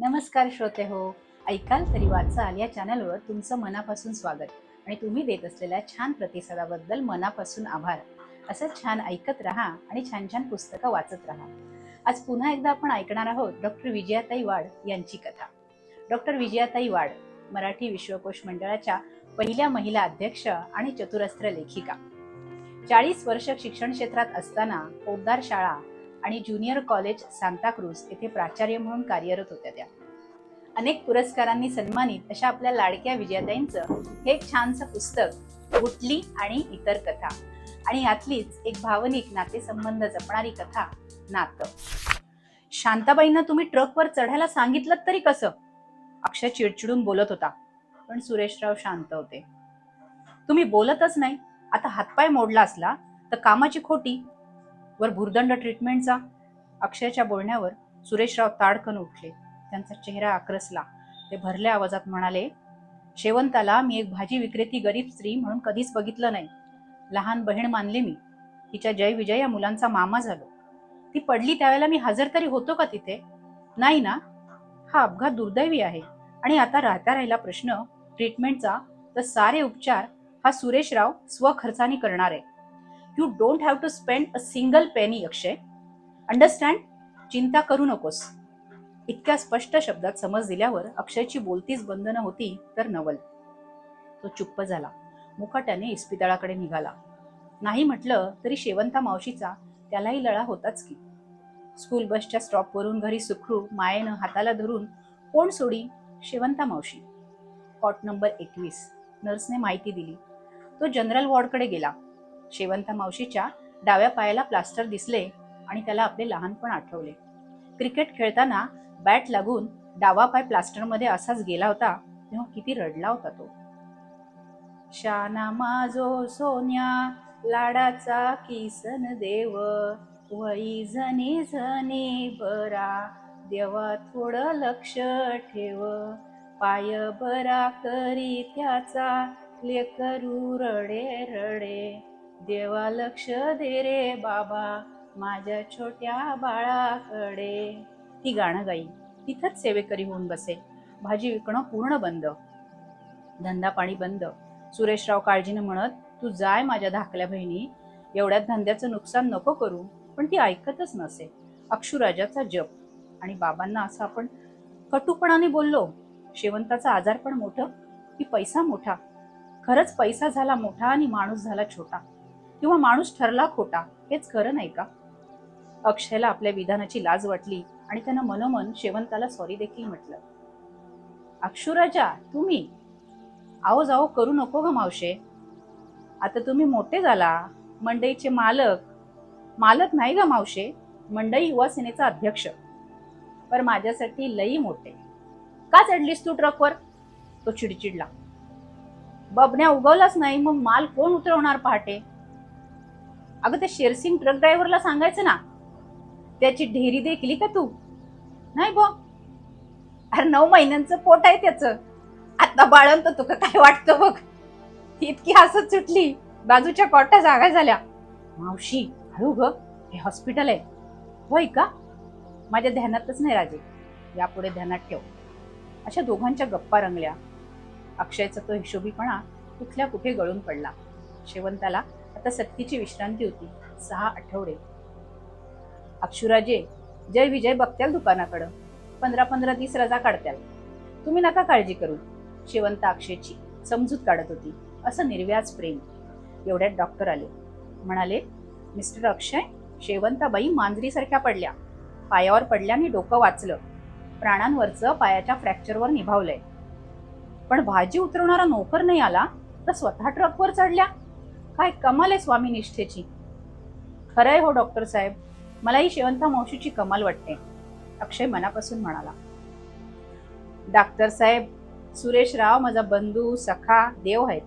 नमस्कार श्रोते हो ऐकाल तरी वाचाल या चॅनलवर तुमचं मनापासून स्वागत. आणि तुम्ही देत असलेल्या छान प्रतिसादाबद्दल मनापासून आभार. असं छान ऐकत राहा आणि छान छान पुस्तकं वाचत राहा. आज पुन्हा एकदा आपण ऐकणार आहोत डॉक्टर विजयाताई वाड यांची कथा. डॉक्टर विजयाताई वाड मराठी विश्वकोश मंडळाच्या पहिल्या महिला अध्यक्ष आणि चतुरस्त्र लेखिका. चाळीस वर्ष शिक्षण क्षेत्रात असताना पोद्दार शाळा आणि ज्युनियर कॉलेज सांताक्रूज येथे प्राचार्य म्हणून कार्यरत होत्या त्या. अनेक पुरस्कारांनी सन्मानित अशा आपल्या लाडक्या विजयाताईंचं हे एक छानसं पुस्तक गुटली आणि इतर कथा. आणि यातलीच एक भावनिक नातेसंबंध जपणारी कथा नातं. शांताबाईंना तुम्ही ट्रकवर चढायला सांगितलं तरी कसं? अक्षय चिडचिडून बोलत होता पण सुरेशराव शांत होते. तुम्ही बोलतच नाही आता हातपाय मोडला असला तर कामाची खोटी वर भुर्दंड ट्रीटमेंटचा अक्षयच्या बोलण्यावर सुरेशराव ताडकन उठले. त्यांचा चेहरा आक्रसला. ते भरल्या आवाजात म्हणाले शेवंताला मी एक भाजी विक्रेती गरीब स्त्री म्हणून कधीच बघितलं नाही. लहान बहीण मानली मी. तिच्या जय विजय या मुलांचा मामा झालो. ती पडली त्यावेळेला मी हजर तरी होतो का तिथे? नाही ना? हा अपघात दुर्दैवी आहे. आणि आता राहता राहिला प्रश्न ट्रीटमेंटचा तर सारे उपचार हा सुरेशराव स्वखर्चाने करणार. आहे you don't have to spend a single penny Akshay understand चिंता करू नकोस. इतक्या स्पष्ट शब्दात समज दिल्यावर अक्षयची बोलतीच बंद न होती तर नवल. तो चुप्प झाला. मुकाट्याने इस्पितळाकडे निघाला. नाही म्हटलं तरी शेवंता मावशीचा त्यालाही लळा होताच की. स्कूल बसच्या स्टॉपवरून घरी सुखरू मायेनं हाताला धरून कोण सोडी? शेवंता मावशी. कॉट नंबर एकवीस. नर्सने माहिती दिली. तो जनरल वॉर्डकडे गेला. शेवंता मावशीच्या डाव्या पायाला प्लास्टर दिसले आणि त्याला आपले लहानपण आठवले. क्रिकेट खेळताना बॅट लागून डावा पाय प्लास्टरमध्ये असाच गेला होता तेव्हा किती रडला होता तो. शाना माझो सोन्या लाडाचा किसन देव वई झनी झनी बरा देवा थोडं लक्ष ठेव. पाय बरा करी त्याचा लेकरू रडे रडे. देवा लक्ष दे रे बाबा माझ्या छोट्या बाळाकडे. ती गाणं गाई तिथंच सेवेकरी होऊन बसे. भाजी विकणं पूर्ण बंद. धंदा पाणी बंद. सुरेशराव काळजीनं म्हणत तू जाय माझ्या धाकल्या बहिणी एवढ्यात धंद्याचं नुकसान नको करू पण ती ऐकतच नसे. अक्षुराजाचा जप. आणि बाबांना असं आपण कटुपणाने बोललो शेवंताचा आजार पण मोठं की पैसा मोठा. खरंच पैसा झाला मोठा आणि माणूस झाला छोटा. किंवा माणूस ठरला खोटा हेच खरं नाही का? अक्षयला आपल्या विधानाची लाज वाटली आणि त्यानं मनोमन शेवंताला सॉरी देखील म्हटलं. अक्षुराजा तुम्ही? आओ जाओ करू नको ग मावशे. आता तुम्ही मोठे झाला मंडईचे मालक. मालक नाही ग मावशे मंडई युवा सेनेचा अध्यक्ष. पर माझ्यासाठी लई मोठे. का चढलीस तू ट्रकवर तो चिडचिडला. बबण्या उगवलाच नाही मग माल कोण उतरवणार पहाटे? अगं त्या शेरसिंग ट्रक ड्रायव्हरला सांगायचं ना त्याची ढेरी देखली का तू? नाही बो. अरे नऊ महिन्यांचं पोट आहे त्याचं. आता बाळंत तुका काय वाटतं बघ. इतकी हसत सुटली. बाजूच्या कॉटा जागा झाल्या. मावशी हळू ग हे हॉस्पिटल आहे. होय का? माझ्या ध्यानातच नाही राजे. यापुढे ध्यानात ठेव. अशा दोघांच्या गप्पा रंगल्या. अक्षयचा तो हिशोबीपणा कुठल्या कुठे गळून पडला. शेवंताला आता सक्तीची विश्रांती होती. सहा आठवडे. अक्षुराजे जय विजय बघत्याल दुकानाकडं. पंधरा पंधरा तीस रजा काढत्याल. तुम्ही नका काळजी करू. शेवंत अक्षयची समजूत काढत होती. असं निर्व्याज प्रेम. एवढ्यात डॉक्टर आले. म्हणाले मिस्टर अक्षय शेवंताबाई मांजरीसारख्या पडल्या. पायावर पडल्याने डोकं वाचलं. प्राणांवरचं पायाच्या फ्रॅक्चरवर निभावलंय. पण भाजी उतरवणारा नोकर नाही आला तर स्वतः ट्रकवर चढल्या. काय कमाल आहे स्वामी निष्ठेची. खरंय हो डॉक्टर साहेब. मलाही शेवंता मावशीची कमाल वाटते. अक्षय मनापासून म्हणाला. डॉक्टर साहेब सुरेशराव माझा बंधू सखा देव आहेत.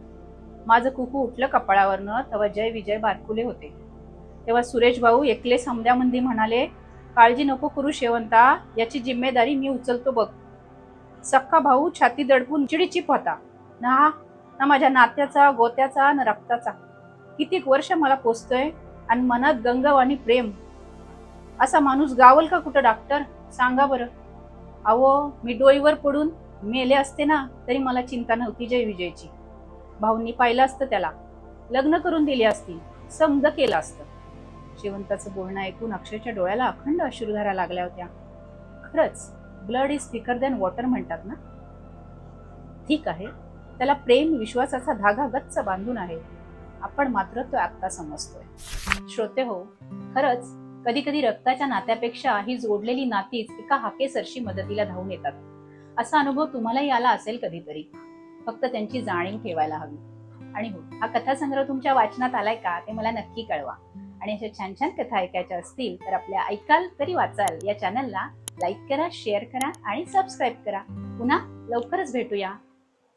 माझं कुकू उठलं कपाळावरनं तेव्हा जय विजय बारकुले होते. तेव्हा सुरेश भाऊ एकले समद्यामंदी म्हणाले काळजी नको करू शेवंता याची जिम्मेदारी मी उचलतो बघ. सख्खा भाऊ छाती दडपून चिडीचिप होता. ना ना माझ्या नात्याचा गोत्याचा ना रक्ताचा. कितीक वर्ष मला पोचतोय आणि मनात गंगव आणि प्रेम. असा माणूस गावल का कुठं डॉक्टर सांगा बरं. अहो मी डोईवर पडून मेले असते ना तरी मला चिंता नव्हती जय विजयची. भाऊंनी पाहिलं असतं त्याला. लग्न करून दिली असती समज केलं असतं. शिवंताचं बोलणं ऐकून अक्षयच्या डोळ्याला अखंड अश्रुधारा लागल्या होत्या. खरंच blood is thicker than water म्हणतात ना? ठीक आहे त्याला प्रेम विश्वासाचा धागा गच्च बांधून आहे. आपण मात्र तो आत्ता समजतोय. श्रोते हो खरंच कधी कधी रक्ताच्या नात्यापेक्षा ही जोडलेली नातीच एका हाकेसरशी मदतीला धावून येतात. असा अनुभव तुम्हालाही आला असेल कधीतरी. फक्त त्यांची जाणीव ठेवायला हवी. आणि हो हा कथासंग्रह तुमच्या वाचनात आलाय का ते मला नक्की कळवा. आणि अशा छान छान कथा ऐकायच्या असतील तर आपल्या ऐकाल तरी वाचाल या चॅनलला लाईक करा शेअर करा आणि सबस्क्राईब करा. पुन्हा लवकरच भेटूया.